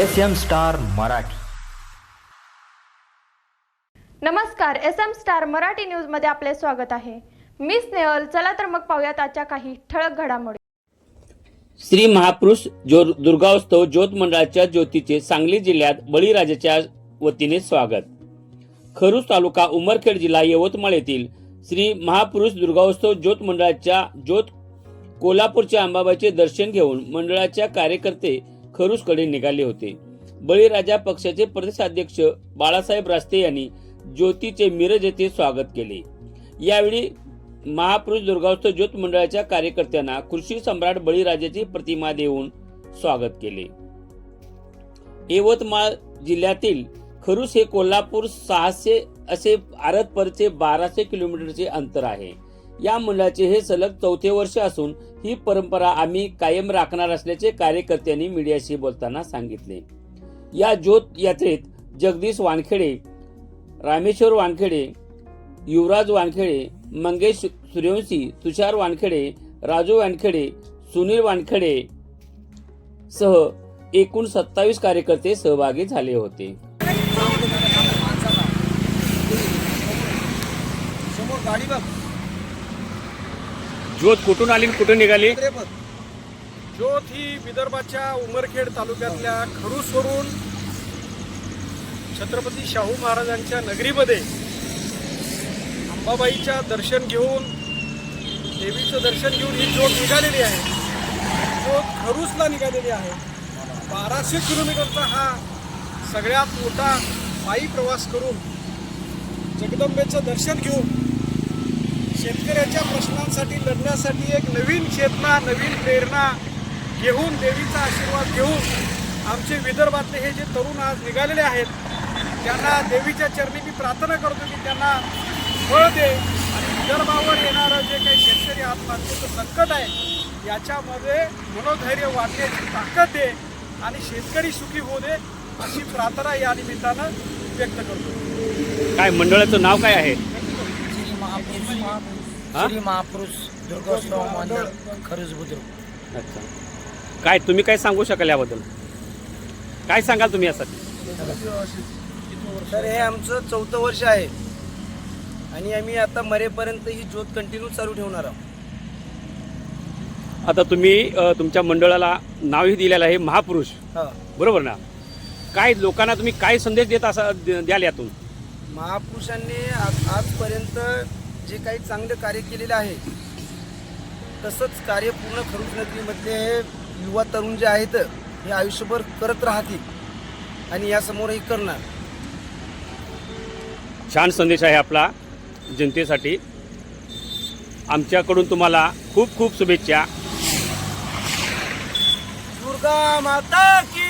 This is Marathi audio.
S M star Marathi. नमस्कार एस एम स्टार मराठी न्यूजमध्ये आपले स्वागत आहे. मी स्नेहल चला तर मग पाहूयात आजच्या काही ठळक घडामोडी. श्री महापुरुष जो दुर्गावस्तव ज्योत मंडळाच्या ज्योतीचे सांगली जिल्ह्यात बळीराजाच्या वतीने स्वागत. खरूस तालुका उमरखेड जिल्हा यवतमाळ येथील श्री महापुरुष दुर्गावस्तव ज्योत मंडळाच्या ज्योत कोल्हापूरच्या अंबाबाईचे दर्शन घेऊन मंडळाच्या कार्यकर्ते खरूसकडे निघाले होते. बळीराजा पक्षाचे प्रदेशाध्यक्ष बाळासाहेब रास्ते यांनी ज्योतीचे मिरज येथे स्वागत केले. यावेळी महापुरुष दुर्गावस्त ज्योत मंडळाच्या कार्यकर्त्यांना कृषी सम्राट बळीराजाची प्रतिमा देऊन स्वागत केले. यवतमाळ जिल्ह्यातील खरुस हे कोल्हापूर सहाशे असे आरतपरचे बाराशे किलोमीटरचे अंतर आहे. या मुलाचे हे सलग चौथे वर्ष असून ही परंपरा आम्ही कायम राखणार असल्याचे कार्यकर्त्यांनी मीडियाशी बोलताना सांगितले. या ज्योत यात्रेत जगदीश वानखेडे रामेश्वर वानखेडे युवराज वानखेडे मंगेश सूर्यवंशी तुषार वानखेडे राजू वानखेडे सुनील वानखेडे सह एकूण सत्तावीस कार्यकर्ते सहभागी झाले होते. समोर गाडी बघ. ज्योत कुठून आली कुठून निघाली? ज्योत ही विदर्भाच्या उमरखेड तालुक्यातल्या खरूसवरून छत्रपती शाहू महाराजांच्या नगरीमध्ये अंबाबाईच्या दर्शन घेऊन देवीचं दर्शन घेऊन ही ज्योत निघालेली आहे. ज्योत खरूसला निघालेली आहे. बाराशे किलोमीटरचा हा सगळ्यात मोठा पायी प्रवास करून जगदंबेचं दर्शन घेऊन शेतकऱ्याच्या प्रश्नांसाठी लढण्यासाठी एक नवीन चेतना नवीन प्रेरणा घेऊन देवीचा आशीर्वाद घेऊन आमचे विदर्भातले हे जे तरुण आज निघालेले आहेत त्यांना देवीच्या चरणी मी प्रार्थना करतो की त्यांना फळ दे आणि विदर्भावर येणारं जे काही शेतकरी आत्महत्येचं संकट आहे याच्यामध्ये मनोधैर्य वाढण्याची ताकद दे आणि शेतकरी सुखी होऊ दे अशी प्रार्थना या निमित्तानं व्यक्त करतो. काय मंडळाचं नाव काय आहे? हा? श्री महापुरुष दुर्गोत्सव मंडळ खरंच बुद्रुक. अच्छा. काय तुम्ही काय सांगू शकाल याबद्दल? काय सांगाल तुम्ही यासाठी? तर हे आमचं चौथं वर्ष आहे. आणि आम्ही आता मरेपर्यंत ही ज्योत कंटिन्यू चालू ठेवणार आहोत. आता तुम्ही अ, तुमच्या मंडळाला नावही दिलेलं आहे महापुरुष. हा. बरोबर ना? काय लोकांना तुम्ही काय संदेश देत असा द्याल यातून? महापुरुषांनी आज आजपर्यंत जे काही चांगलं कार्य केलेलं आहे तसंच कार्य पूर्ण खरुज नगरीमधले हे युवा तरुण जे आहेत हे आयुष्यभर करत राहतील आणि यासमोरही करणार. छान संदेश आहे आपला जनतेसाठी. आमच्याकडून तुम्हाला खूप खूप शुभेच्छा. दुर्गा माता की